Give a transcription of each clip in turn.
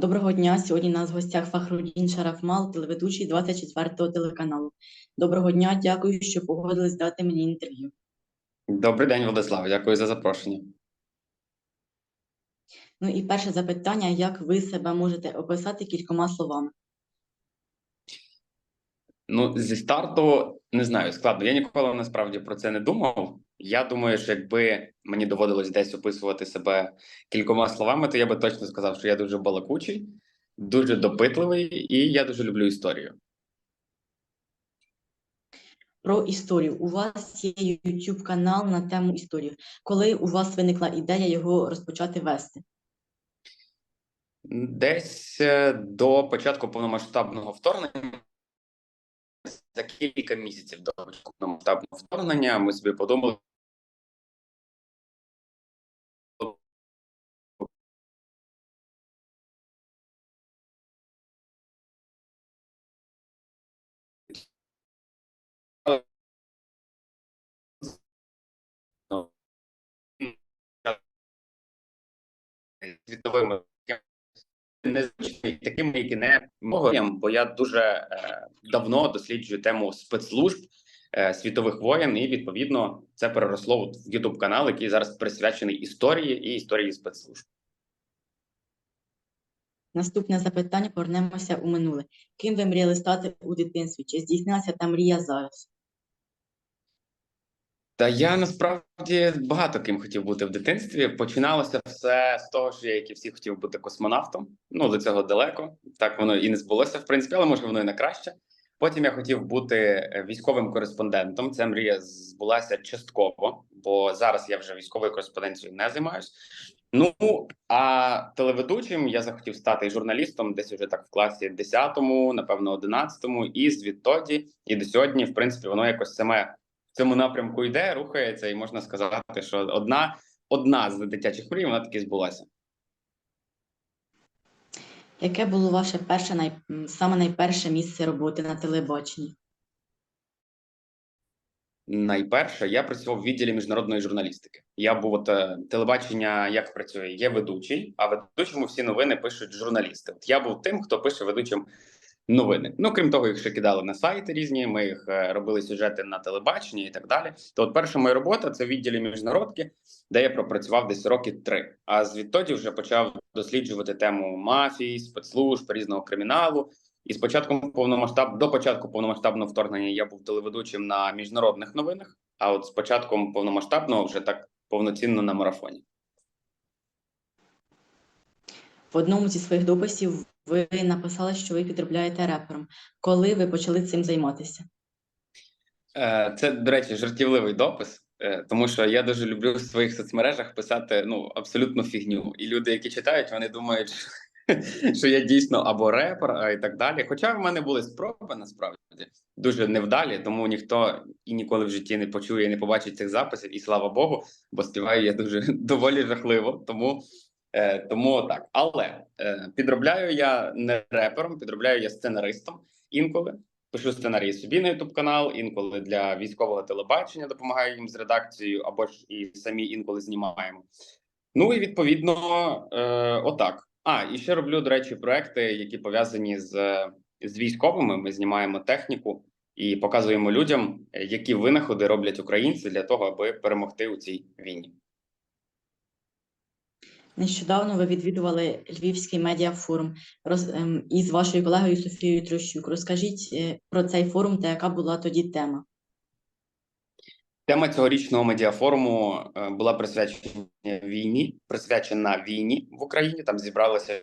Доброго дня. Сьогодні у нас в гостях Фахрудін Шарафмал, телеведучий 24-го телеканалу. Доброго дня, дякую, що погодились дати мені інтерв'ю. Добрий день, Владислав. Дякую за запрошення. Ну і перше запитання: як ви себе можете описати кількома словами? Ну, зі старту не знаю, складно. Я ніколи насправді про це не думав. Я думаю, що якби мені доводилось десь описувати себе кількома словами, то я би точно сказав, що я дуже балакучий, дуже допитливий, і я дуже люблю історію. Про історію. У вас є YouTube канал на тему історії. Коли у вас виникла ідея його розпочати вести? Десь е, до початку повномасштабного вторгнення, за кілька місяців до повномасштабного вторгнення, ми собі подумали. світовими незвичайними, такими, які не можуть, бо я дуже е, давно досліджую тему спецслужб е, світових воєн, і відповідно це переросло в youtube канал, який зараз присвячений історії і історії спецслужб. Наступне запитання повернемося у минуле. Ким ви мріяли стати у дитинстві? Чи здійснилася та мрія зараз? Та я насправді багато ким хотів бути в дитинстві. Починалося все з того, що я, як і всі, хотів бути космонавтом. Ну до цього далеко. Так воно і не збулося, в принципі, але може воно і на краще. Потім я хотів бути е, військовим кореспондентом. Ця мрія збулася частково, бо зараз я вже військовою кореспонденцією не займаюсь. Ну а телеведучим я захотів стати журналістом, десь уже так в класі 10-му, напевно, 11-му, і звідтоді, і до сьогодні, в принципі, воно якось саме в цьому напрямку йде, рухається, і можна сказати, що одна одна з дитячих мрій вона таки збулася. Яке було ваше перше най... саме найперше місце роботи на телебаченні? Найперше, я працював в відділі міжнародної журналістики. Я був от е, телебачення, як працює, є ведучий, а ведучому всі новини пишуть журналісти. От я був тим, хто пише ведучим новини. Ну крім того, їх ще кидали на сайти різні. Ми їх е, робили сюжети на телебаченні і так далі. То, от перша моя робота це в відділі міжнародки, де я пропрацював десь роки три. А звідтоді вже почав досліджувати тему мафії, спецслужб, різного криміналу. І з початком повномасштаб до початку повномасштабного вторгнення я був телеведучим на міжнародних новинах. А от з початком повномасштабного вже так повноцінно на марафоні. В одному зі своїх дописів ви написали, що ви підробляєте репером. Коли ви почали цим займатися? Е, Це, до речі, жартівливий допис, е, тому що я дуже люблю в своїх соцмережах писати ну абсолютно фігню. І люди, які читають, вони думають, що я дійсно або репер, а і так далі. Хоча в мене були спроби насправді дуже невдалі, тому ніхто і ніколи в житті не почує, і не побачить цих записів, і слава Богу, бо співаю я дуже доволі жахливо. Тому Е, тому так, але е, підробляю я не репером, підробляю я сценаристом інколи. Пишу сценарії собі на youtube канал, інколи для військового телебачення допомагаю їм з редакцією, або ж і самі інколи знімаємо. Ну і відповідно, е, отак. А і ще роблю, до речі, проекти, які пов'язані з, з військовими. Ми знімаємо техніку і показуємо людям, які винаходи роблять українці для того, аби перемогти у цій війні. Нещодавно ви відвідували Львівський медіафорум роз ем, із вашою колегою Софією Трощук. Розкажіть е, про цей форум та яка була тоді тема? Тема цьогорічного медіафоруму е, була присвячена війні, присвячена війні в Україні. Там зібралися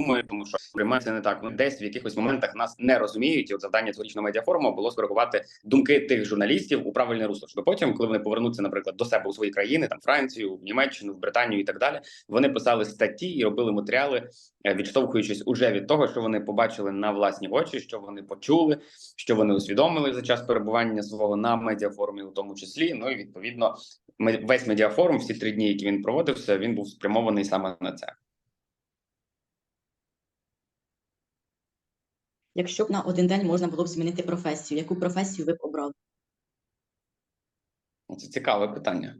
думають, тому що приймається не так. Ну, десь в якихось моментах нас не розуміють. І от завдання цьогорічного медіафоруму було скоригувати думки тих журналістів у правильне русло. Щоб потім, коли вони повернуться, наприклад, до себе у свої країни, там Францію, Німеччину, в Британію і так далі, вони писали статті і робили матеріали, е, відштовхуючись уже від того, що вони побачили на власні очі, що вони почули, що вони усвідомили за час перебування свого на медіафорумі, у тому числі. Ну і відповідно, весь медіафорум, всі три дні, які він проводився, він був спрямований саме на це. Якщо б на один день можна було б змінити професію, яку професію ви б обрали? Це цікаве питання.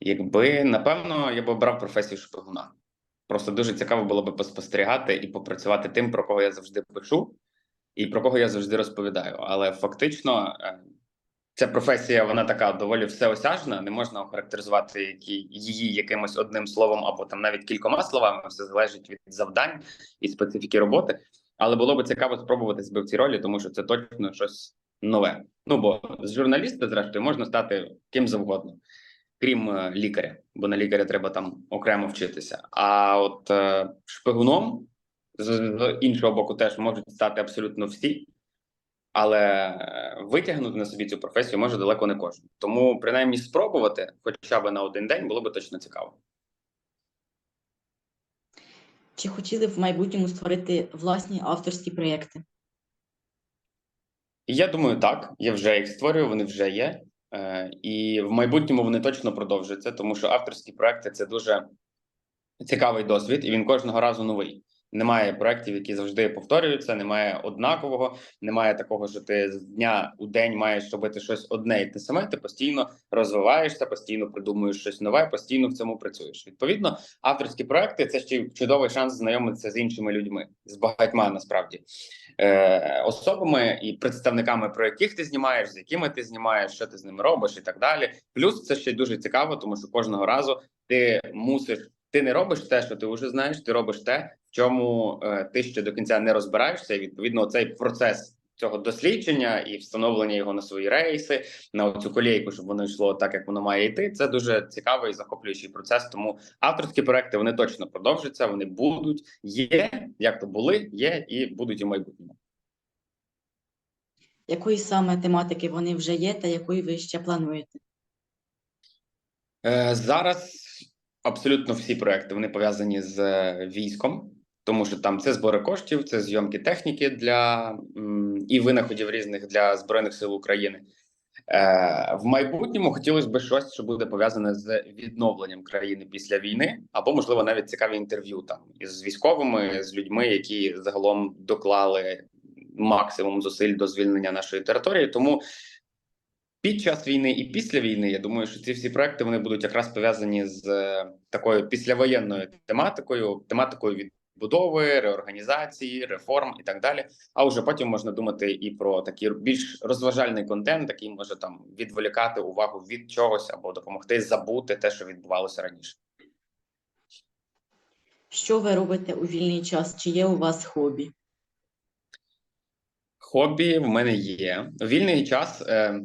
Якби напевно я б обрав професію шпигуна. Просто дуже цікаво було би поспостерігати і попрацювати тим, про кого я завжди пишу, і про кого я завжди розповідаю. Але фактично, е, ця професія вона така доволі всеосяжна. Не можна охарактеризувати її якимось одним словом або там навіть кількома словами. Все залежить від завдань і специфіки роботи. Але було би цікаво спробувати себе в цій ролі, тому що це точно щось нове. Ну бо з журналіста, зрештою, можна стати ким завгодно, крім е, лікаря, бо на лікаря треба там окремо вчитися. А от е, шпигуном з, з іншого боку теж можуть стати абсолютно всі, але е, витягнути на собі цю професію може далеко не кожен. Тому принаймні спробувати, хоча б на один день, було би точно цікаво. Чи хотіли в майбутньому створити власні авторські проєкти? Я думаю, так. Я вже їх створюю, вони вже є. Е, і в майбутньому вони точно продовжуються, тому що авторські проекти це дуже цікавий досвід, і він кожного разу новий. Немає проєктів, які завжди повторюються, немає однакового, немає такого, що ти з дня у день маєш робити щось одне і те саме. Ти постійно розвиваєшся, постійно придумуєш щось нове, постійно в цьому працюєш. Відповідно, авторські проекти це ще чудовий шанс знайомитися з іншими людьми, з багатьма насправді е, особами і представниками, про яких ти знімаєш, з якими ти знімаєш, що ти з ними робиш, і так далі. Плюс це ще дуже цікаво, тому що кожного разу ти мусиш. Ти не робиш те, що ти вже знаєш, ти робиш те, в чому е, ти ще до кінця не розбираєшся. І відповідно, цей процес цього дослідження і встановлення його на свої рейси, на цю колійку, щоб воно йшло так, як воно має йти. Це дуже цікавий і захоплюючий процес. Тому авторські проекти вони точно продовжаться, вони будуть, є як то були, є і будуть і в майбутньому. Якої саме тематики вони вже є, та якої ви ще плануєте? Е, зараз абсолютно всі проекти вони пов'язані з е, військом, тому що там це збори коштів, це зйомки техніки для і винаходів різних для збройних сил України. Е, в майбутньому хотілося б щось, що буде пов'язане з відновленням країни після війни, або можливо навіть цікаві інтерв'ю там із військовими, з людьми, які загалом доклали максимум зусиль до звільнення нашої території. Тому під час війни і після війни я думаю, що ці всі проекти вони будуть якраз пов'язані з е, такою післявоєнною тематикою, тематикою відбудови, реорганізації, реформ і так далі. А вже потім можна думати і про такий більш розважальний контент, який може там відволікати увагу від чогось або допомогти забути те, що відбувалося раніше. Що ви робите у вільний час? Чи є у вас хобі? Хобі в мене є. Вільний час е,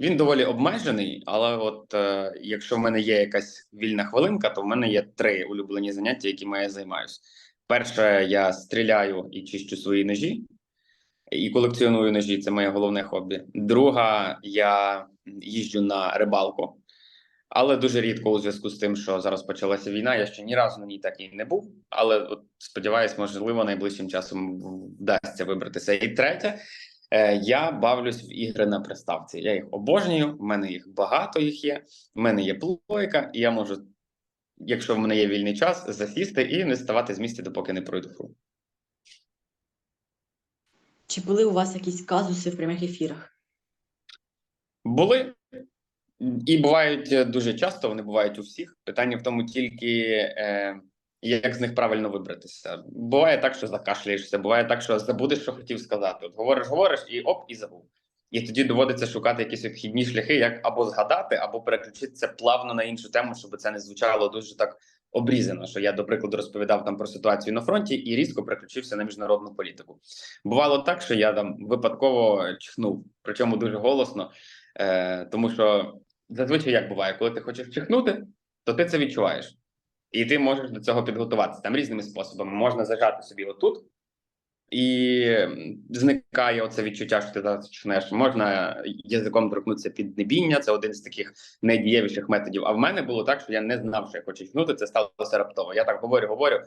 він доволі обмежений, але от е, якщо в мене є якась вільна хвилинка, то в мене є три улюблені заняття, якими я займаюся. Перше, я стріляю і чищу свої ножі, і колекціоную ножі. Це моє головне хобі. Друга, я їжджу на рибалку, але дуже рідко у зв'язку з тим, що зараз почалася війна. Я ще ні разу на ній так і не був. Але от сподіваюсь, можливо, найближчим часом вдасться вибратися. І третє, я бавлюсь в ігри на приставці. Я їх обожнюю. В мене їх багато їх є. В мене є плойка, і я можу, якщо в мене є вільний час, засісти і не ставати з місця, допоки не пройду гру. Чи були у вас якісь казуси в прямих ефірах? Були і бувають е, дуже часто. Вони бувають у всіх. Питання в тому тільки. Е, як з них правильно вибратися? Буває так, що закашляєшся, буває так, що забудеш, що хотів сказати. От говориш, говориш, і оп, і забув. І тоді доводиться шукати якісь обхідні шляхи, як або згадати, або переключитися плавно на іншу тему, щоб це не звучало дуже так обрізано. Що я, до прикладу, розповідав там про ситуацію на фронті і різко переключився на міжнародну політику. Бувало так, що я там випадково чхнув, причому дуже голосно, е, тому що зазвичай як буває, коли ти хочеш чихнути, то ти це відчуваєш. І ти можеш до цього підготуватися там різними способами. Можна зажати собі отут, і зникає оце відчуття, що ти зараз почнеш. Можна язиком торкнутися під небіння. Це один з таких найдієвіших методів. А в мене було так, що я не знав, що я хочу чхнути. Це сталося раптово. Я так говорю, говорю,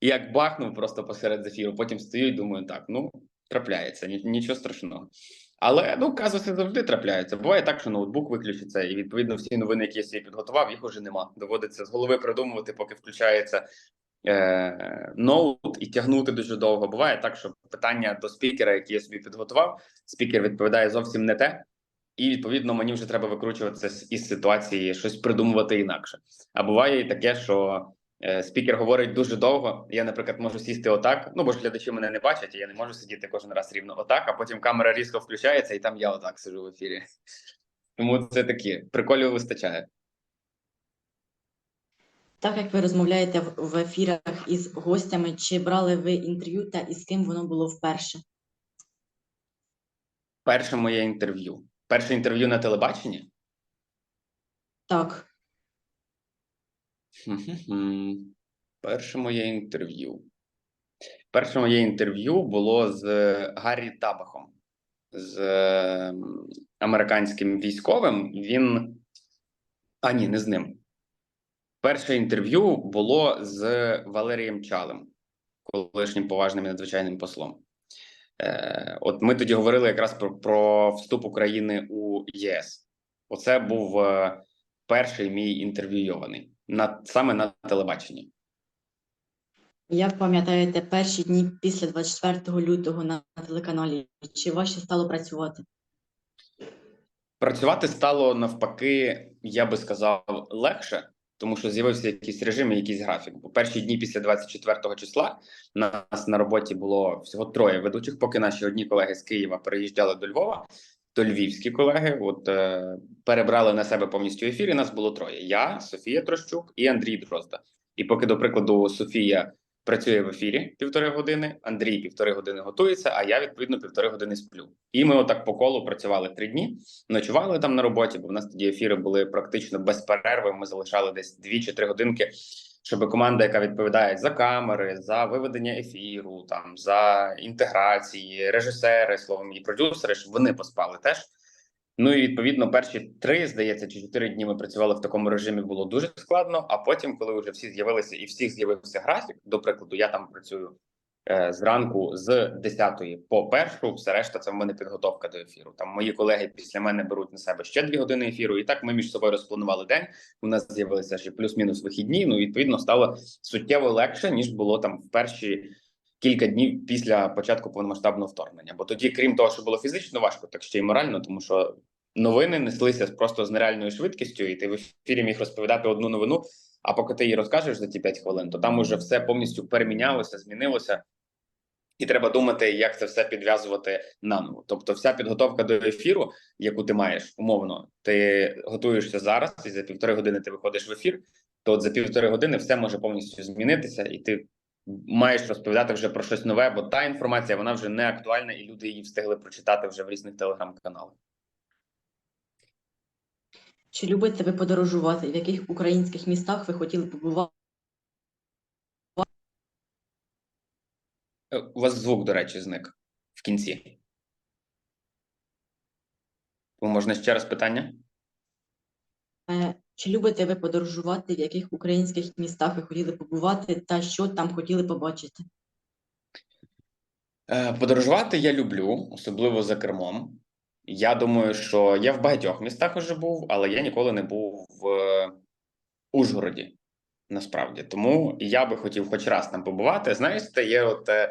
і як бахнув просто посеред ефіру. Потім стою і думаю, так, ну трапляється, ні- нічого страшного. Але ну казуси завжди трапляються. Буває так, що ноутбук виключиться, і відповідно всі новини, які я собі підготував, їх уже нема. Доводиться з голови придумувати, поки включається е, ноут і тягнути дуже довго. Буває так, що питання до спікера, які я собі підготував, спікер відповідає зовсім не те, і відповідно мені вже треба викручуватися із ситуації, щось придумувати інакше. А буває і таке, що спікер говорить дуже довго. Я, наприклад, можу сісти отак. Ну бо ж глядачі мене не бачать, і я не можу сидіти кожен раз рівно отак, а потім камера різко включається, і там я отак сижу в ефірі. Тому це такі приколів вистачає. Так як ви розмовляєте в, ефірах із гостями, чи брали ви інтерв'ю та із ким воно було вперше? Перше моє інтерв'ю. Перше інтерв'ю на телебаченні. Так. Перше моє інтерв'ю. Перше моє інтерв'ю було з Гаррі Табахом, з е, американським військовим. Він. А ні, не з ним. Перше інтерв'ю було з Валерієм Чалем, колишнім поважним і надзвичайним послом. Е, от ми тоді говорили якраз про, про вступ України у ЄС. Оце був е, перший мій інтерв'юйований на саме на телебаченні. як пам'ятаєте, перші дні після 24 лютого на телеканалі, чи важче стало працювати? Працювати стало навпаки, я би сказав, легше, тому що з'явився якийсь режим, і якийсь графік. Бо перші дні після 24 числа нас на роботі було всього троє ведучих, поки наші одні колеги з Києва переїжджали до Львова. То львівські колеги от е, перебрали на себе повністю ефір. і Нас було троє: я, Софія Трощук і Андрій Дрозда. І поки, до прикладу, Софія працює в ефірі півтори години, Андрій півтори години готується, а я відповідно півтори години сплю. І ми отак по колу працювали три дні ночували там на роботі, бо в нас тоді ефіри були практично без перерви. Ми залишали десь дві чи три годинки, щоб команда, яка відповідає за камери, за виведення ефіру, там за інтеграції, режисери, словом, і продюсери, щоб вони поспали теж. Ну і відповідно, перші три, здається, чи чотири дні ми працювали в такому режимі. Було дуже складно. А потім, коли вже всі з'явилися і всіх з'явився графік, до прикладу, я там працюю зранку з 10 по першу, все решта це в мене підготовка до ефіру. Там мої колеги після мене беруть на себе ще дві години ефіру, і так ми між собою розпланували день. У нас з'явилися ще плюс-мінус вихідні. Ну відповідно стало суттєво легше ніж було там в перші. Кілька днів після початку повномасштабного вторгнення, бо тоді, крім того, що було фізично важко, так ще й морально, тому що новини неслися просто з нереальною швидкістю, і ти в ефірі міг розповідати одну новину. А поки ти її розкажеш за ті 5 хвилин, то там уже все повністю перемінялося, змінилося, і треба думати, як це все підв'язувати наново. Тобто, вся підготовка до ефіру, яку ти маєш умовно, ти готуєшся зараз, і за півтори години ти виходиш в ефір. То от за півтори години все може повністю змінитися, і ти маєш розповідати вже про щось нове, бо та інформація вона вже не актуальна, і люди її встигли прочитати вже в різних телеграм-каналах. Чи любите ви подорожувати? В яких українських містах ви хотіли побувати? У вас звук, до речі, зник в кінці. Тому можна ще раз питання? Е, Чи любите ви подорожувати? В яких українських містах ви хотіли побувати та що там хотіли побачити? Е, Подорожувати я люблю, особливо за кермом. Я думаю, що я в багатьох містах уже був, але я ніколи не був в е, Ужгороді. Насправді, тому я би хотів хоч раз там побувати. Знаєте, є от е,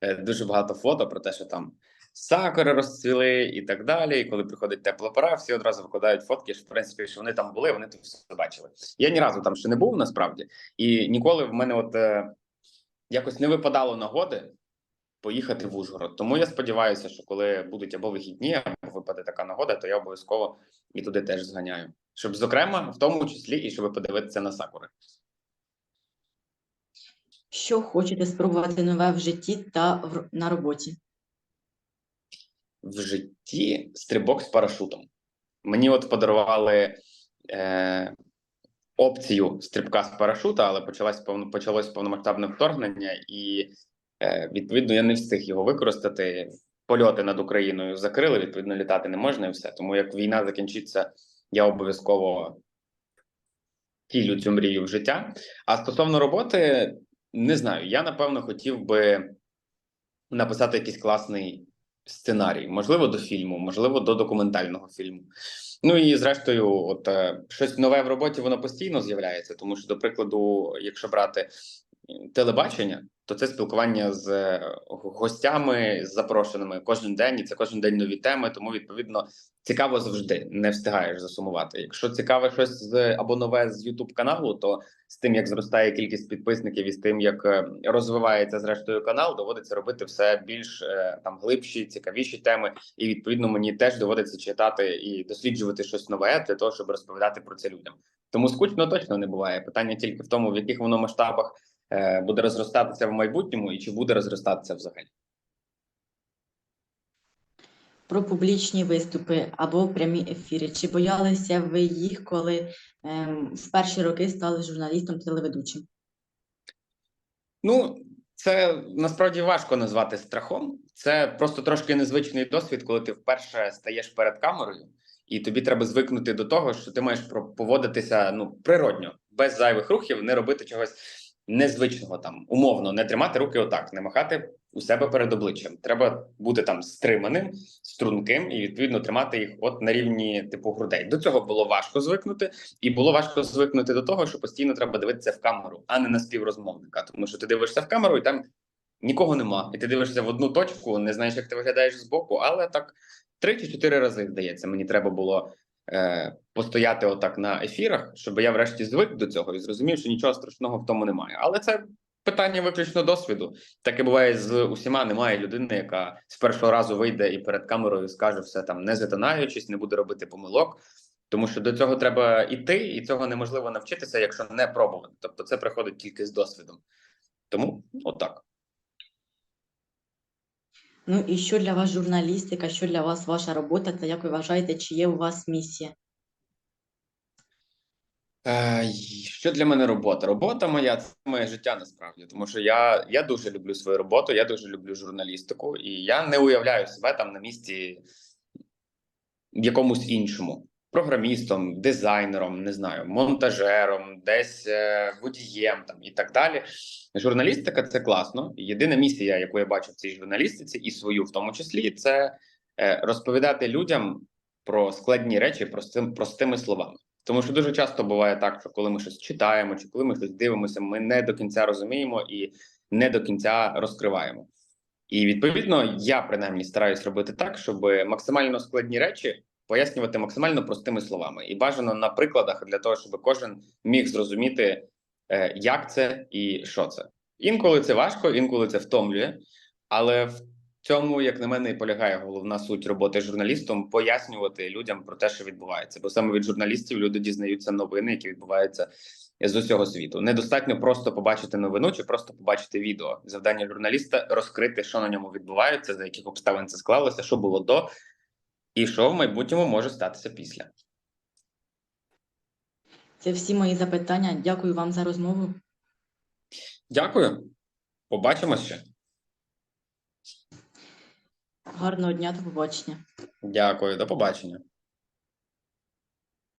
е, дуже багато фото про те, що там сакури розцвіли і так далі. І коли приходить тепла пора, всі одразу викладають фотки, що в принципі, що вони там були, вони тут все бачили. Я ні разу там ще не був насправді, і ніколи в мене от е, якось не випадало нагоди поїхати в Ужгород. Тому я сподіваюся, що коли будуть або вихідні, або випаде така нагода, то я обов'язково і туди теж зганяю. Щоб, зокрема, в тому числі і щоб подивитися на сакури. Що хочете спробувати нове в житті та в- на роботі? в житті стрибок з парашутом. Мені от подарували е, опцію стрибка з парашута, але почалось почалось повномасштабне вторгнення, і е, відповідно я не встиг його використати. Польоти над Україною закрили, відповідно, літати не можна і все. Тому як війна закінчиться, я обов'язково втілю цю мрію в життя. А стосовно роботи, не знаю. Я напевно хотів би написати якийсь класний сценарій, можливо, до фільму, можливо, до документального фільму. Ну і зрештою, от е, щось нове в роботі воно постійно з'являється, тому що, до прикладу, якщо брати е, телебачення, то це спілкування з е, гостями, з запрошеними кожен день, і це кожен день нові теми. Тому відповідно цікаво завжди не встигаєш засумувати. Якщо цікаве щось з або нове з youtube каналу, то з тим, як зростає кількість підписників, і з тим, як е, розвивається зрештою канал, доводиться робити все більш е, там глибші, цікавіші теми. І відповідно мені теж доводиться читати і досліджувати щось нове для того, щоб розповідати про це людям. Тому скучно точно не буває. Питання тільки в тому, в яких воно масштабах е, буде розростатися в майбутньому, і чи буде розростатися взагалі. Про публічні виступи або прямі ефіри. Чи боялися ви їх, коли ем, в перші роки стали журналістом телеведучим? Ну, це насправді важко назвати страхом. Це просто трошки незвичний досвід, коли ти вперше стаєш перед камерою, і тобі треба звикнути до того, що ти маєш поводитися ну природньо, без зайвих рухів, не робити чогось незвичного там, умовно, не тримати руки отак, не махати у себе перед обличчям. Треба бути там стриманим, струнким і відповідно тримати їх от на рівні типу грудей. До цього було важко звикнути, і було важко звикнути до того, що постійно треба дивитися в камеру, а не на співрозмовника. Тому що ти дивишся в камеру, і там нікого нема. І ти дивишся в одну точку, не знаєш, як ти виглядаєш збоку, але так три чи чотири рази здається. Мені треба було е, постояти отак на ефірах, щоб я врешті звик до цього і зрозумів, що нічого страшного в тому немає. Але це питання виключно досвіду. Таке буває з усіма. Немає людини, яка з першого разу вийде і перед камерою скаже все там, не затинаючись, не буде робити помилок. Тому що до цього треба іти, і цього неможливо навчитися, якщо не пробувати. Тобто, це приходить тільки з досвідом. Тому отак. Ну і що для вас журналістика, що для вас ваша робота, та як ви вважаєте, чи є у вас місія? Е, що для мене робота? Робота моя це моє життя насправді, тому що я, я дуже люблю свою роботу, я дуже люблю журналістику, і я не уявляю себе там на місці якомусь іншому. Програмістом, дизайнером, не знаю, монтажером, десь е, водієм там і так далі. Журналістика це класно. Єдина місія, яку я бачу в цій журналістиці, і свою в тому числі, це е, розповідати людям про складні речі простим, простими словами. Тому що дуже часто буває так, що коли ми щось читаємо, чи коли ми щось дивимося, ми не до кінця розуміємо і не до кінця розкриваємо. І відповідно, я принаймні стараюсь робити так, щоб максимально складні речі пояснювати максимально простими словами, і бажано на прикладах для того, щоб кожен міг зрозуміти, е, як це і що це. Інколи це важко, інколи це втомлює, але в цьому, як на мене, і полягає головна суть роботи журналістом пояснювати людям про те, що відбувається. Бо саме від журналістів люди дізнаються новини, які відбуваються з усього світу. Недостатньо просто побачити новину чи просто побачити відео. Завдання журналіста розкрити, що на ньому відбувається, за яких обставин це склалося, що було до, і що в майбутньому може статися після. Це всі мої запитання. Дякую вам за розмову. Дякую. Побачимось ще. Гарного дня, до побачення. Дякую, до побачення.